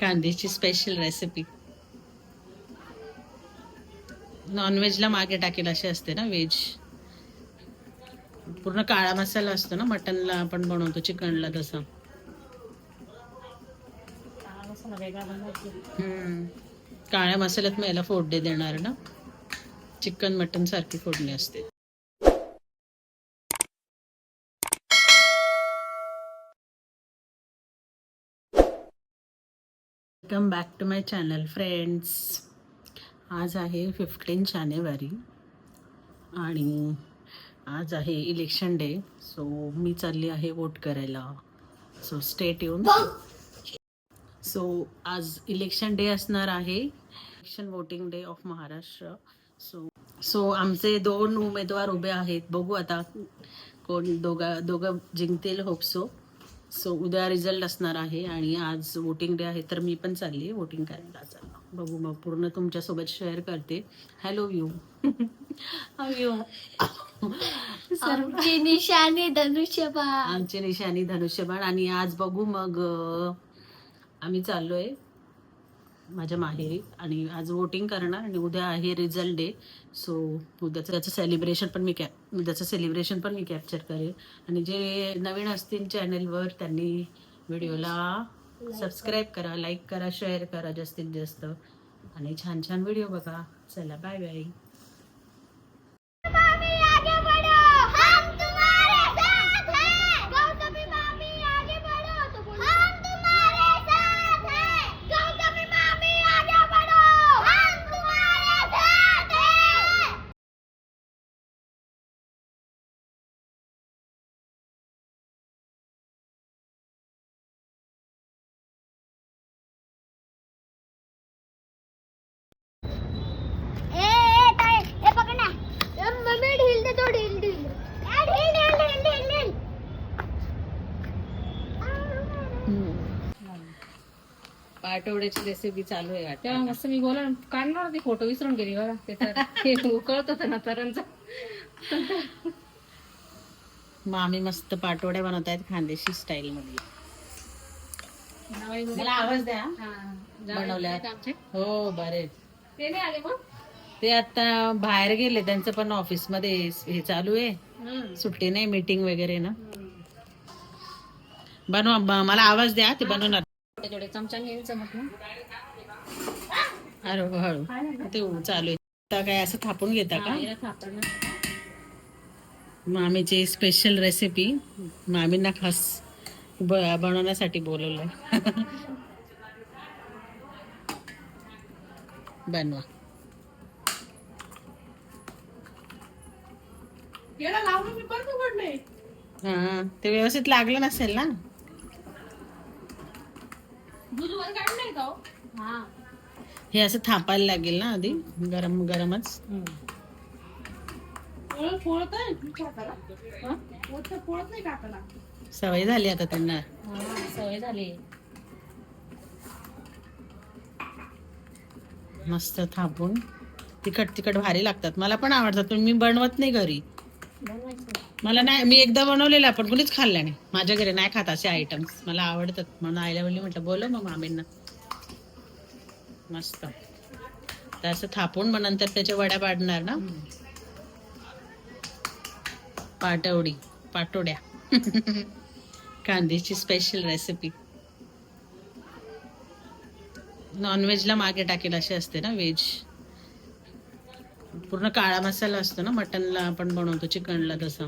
कांद्याची special recipe नॉनव्हेजला मागे टाकेल अशी असते ना व्हेज पूर्ण काळा मसाला असतो ना मटनला आपण बनवतो चिकनला तसा. काळ्या मसाल्यात मी याला फोडणी देणार ना. चिकन मटन सारखी फोडणी असते. Welcome back to my channel friends आज आहे फिफ्टीन जानेवारी आणि आज आहे इलेक्शन डे सो मी चालली आहे वोट करायला. सो स्टेट येऊन सो आज इलेक्शन डे असणार आहे. Election voting day of Maharashtra so so आमचे दोन उमेदवार उभे आहेत. बघू आता कोण दोघा दोघं जिंकतील होप सो उद्या रिझल्ट असणार आहे आणि आज वोटिंग डे आहे तर मी पण चालली आहे वोटिंग करायला चला बघू मग पूर्ण तुमच्यासोबत शेअर करते. हॅलो यू यू आमची निशाणी धनुष्यबाण. आमची निशाणी धनुष्यबाण. आणि आज बघू मग आम्ही चाललोय माझ्या माहेरी. आणि आज वोटिंग करणार आणि उद्या आहे रिझल्ट डे सो उद्याचं त्याचं सेलिब्रेशन पण मी कॅप उद्याचं सेलिब्रेशन पण मी कॅप्चर करेल. आणि जे नवीन असतील चॅनेलवर त्यांनी व्हिडिओला सबस्क्राईब करा लाईक करा शेअर करा जास्तीत जास्त. आणि छान छान व्हिडिओ बघा. चला बाय बाय पाटवड्याची रेसिपी चालू आहे तेव्हा. मस्त मी बोला काढणार होती फोटो विसरून गेली बघा. ते तर हे उकळत होतं ना तरांचं मामी मस्त पाटवड्या बनवत आहेत खानदेशी स्टाईल मध्ये. मला आवाज द्या. बनवल्या. हो बरे ते नाही आले मग? ते आता बाहेर गेले त्यांचं पण ऑफिसमध्ये हे चालू आहे. सुट्टी नाही मीटिंग वगैरे ना. बनवा मला आवाज द्या ते बनवणार. चमचा घ्यायचं मग ना. अरे हळू ते चालू आहे. काय असं थापून घेता का. मामीची स्पेशल रेसिपी मामींना खास बनवण्यासाठी बोलवलं. बनवा. हा ते व्यवस्थित लागलं नसेल ना दूध वर काढून नाही का हो? हा. हे असं थापायला लागेल ना आधी गरम गरमच. हा? सवय झाली आता त्यांना. हा, सवय झाली. मस्त थापून. तिखट तिखट भारी लागतात. मला पण आवडतात पण मी बनवत नाही घरी. मला नाही मी एकदा बनवलेलं पण कुणीच खाल्ला नाही. माझ्या घरी नाही खात असे आयटम्स मला आवडतात. म्हणून आईला बोलली म्हटलं बोलव मग मामींना. मस्त. तर असं थापून मग नंतर त्याच्या वड्या पाडणार ना? पाटवडी पाटोड्या. कांद्याची स्पेशल रेसिपी नॉनव्हेजला मागे टाकेल अशी असते ना व्हेज पूर्ण काळा मसाला असतो ना मटनला आपण बनवतो चिकनला तसा.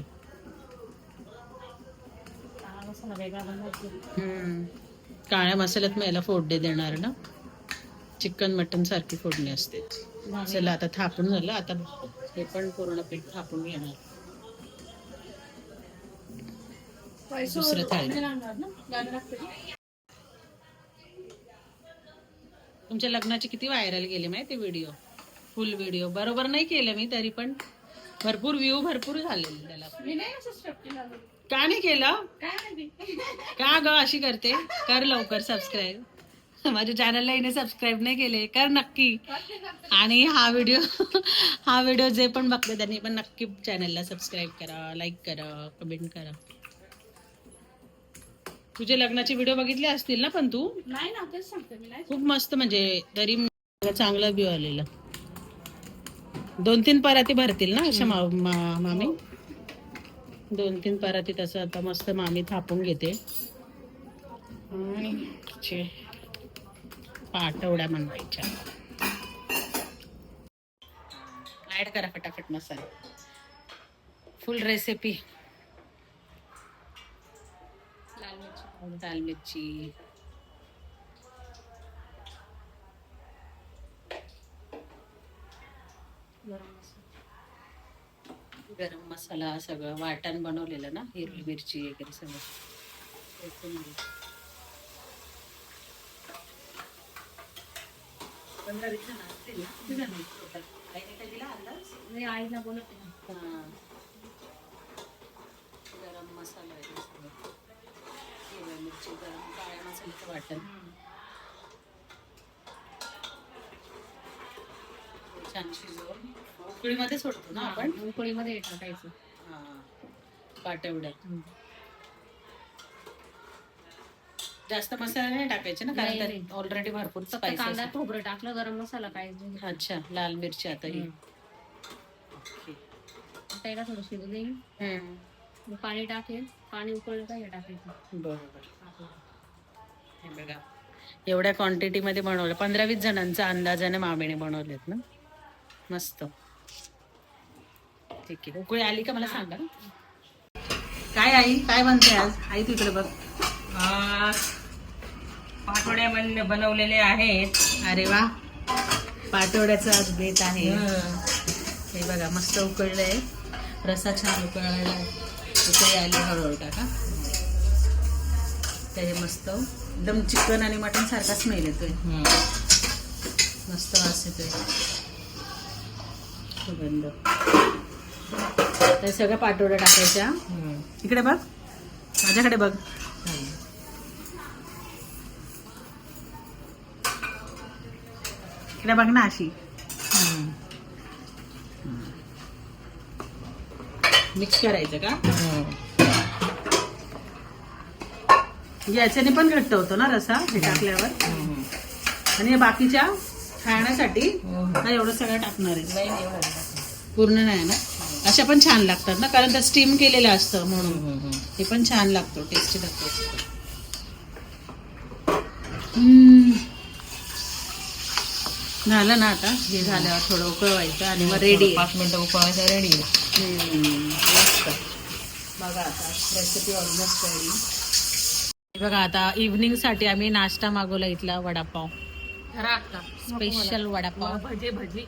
काळ्या मसाल्यात मी याला फोडणी देणार ना. चिकन मटन सारखी फोडणी असते. चला आता थापून झालं. आता हे पण पूर्ण पीठ थापून घेणार. दुसरं थाळी तुमच्या लग्नाचे किती व्हायरल गेले माहिती व्हिडिओ? फुल व्हिडिओ बरोबर नाही केलं मी तरी पण भरपूर व्ह्यू भरपूर झालेले त्याला. मी नाही असं स्टेप केला का नाही केलं? काय माहिती? का ग अशी करते? कर लवकर सबस्क्राईब माझ्या चॅनलला हिने सबस्क्राईब नाही केले. कर नक्की. आणि हा व्हिडिओ हा व्हिडिओ जे पण बघते त्यांनी पण नक्की चॅनलला सबस्क्राईब करा लाईक करा कमेंट करा. तुझे लग्नाचे व्हिडिओ बघितले असतील ना पण तू? नाही ना तेच सांगते मी नाही खूप मस्त म्हणजे तरी चांगला व्यू आलेला. दोन तीन पराती भरतील ना अशा मा- मा- मामी? दोन तीन पराती तसं आता मस्त मामी थापून घेते. आणि पाटवड्या बनवायच्या ऍड करा फटाफट मसाला. फुल रेसिपी लाल मिरची लाल मिरची गरम मसाला गरम मसाला सगळं वाटण बनवलेलं ना हिरवी मिरची वगैरे सगळं कोथिंबीर. पंधरा वीस जण असतील ना? किती जण आहेत total? आईने काय दिला अंदाज? मी आईला बोलत हां. गरम मसाला सगळं. हिरव्या मिरची गरम काळ्या मसाल्याचं वाटण छान शिजवून उकळीमध्ये सोडतो ना आपण? उकळीमध्ये टाकायचं. हां. पाटवड्यात जास्त मसाला नाही टाकायचे ना कारण नाही, त्यात नाही. ऑलरेडी भरपूर कांदा खोबरं टाकलं गरम मसाला काय अच्छा लाल मिरची आता ही. हम्म. ओके. आता याला थोडं शिजू देईन. मग पाणी टाकेल. पाणी उकळलं का हे टाकायचं. बरोबर. हे बघा. एवढ्या क्वांटिटी मध्ये बनवलं. पंधरा वीस जणांचा अंदाजाने मामीने बनवलेत ना. मस्त ठीक आहे. उकळी आली का मला सांगा? काय आई? काय बनते आज? आई तिकडे बघ. पाटोड्या बन बनवलेले आहेत. अरे वा. पाटोड्याचं आज बेत आहे. हे. बघा मस्त उकळलंय. रसा छान उकळायला उकळी आली हळूहळू टाका ते हे मस्त. एकदम चिकन आणि मटन सारखा स्मेल येतोय. मस्त वास येतोय. सुगंध. ते सगळ्या पाटोड्या टाकायच्या. इकडे बघ. माझ्याकडे बघ. इकडे बघ ना अशी. मिक्स करायचं का? याच्याने पण घट्ट होतो ना रसा हे टाकल्यावर. आणि या बाकीच्या खाण्यासाठी हा एवढं सगळं टाकणार आहे. पूर्ण नाही ना? अशा पण छान लागतात ना? कारण त्या स्टीम केलेलं असतं म्हणून. हे पण छान लागतो टेस्टी लागतो. हम्म. झालं ना आता? हे झाल्यावर थोडं उकळवायचं आणि मग रेडी पाच मिनिटं उकळायचं रेडी मस्त. बघा आता रेसिपी ऑलमोस्ट रेडी बघा आता इव्हनिंगसाठी आम्ही नाश्ता मागवला इथला वडापाव. स्पेशल वडापाव. भजी भजी.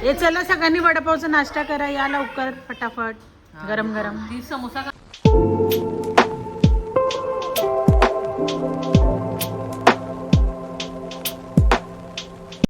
हे चला सगळ्यांनी वडापावचा नाश्ता करा या लवकर फटाफट. गरम गरम. समोसा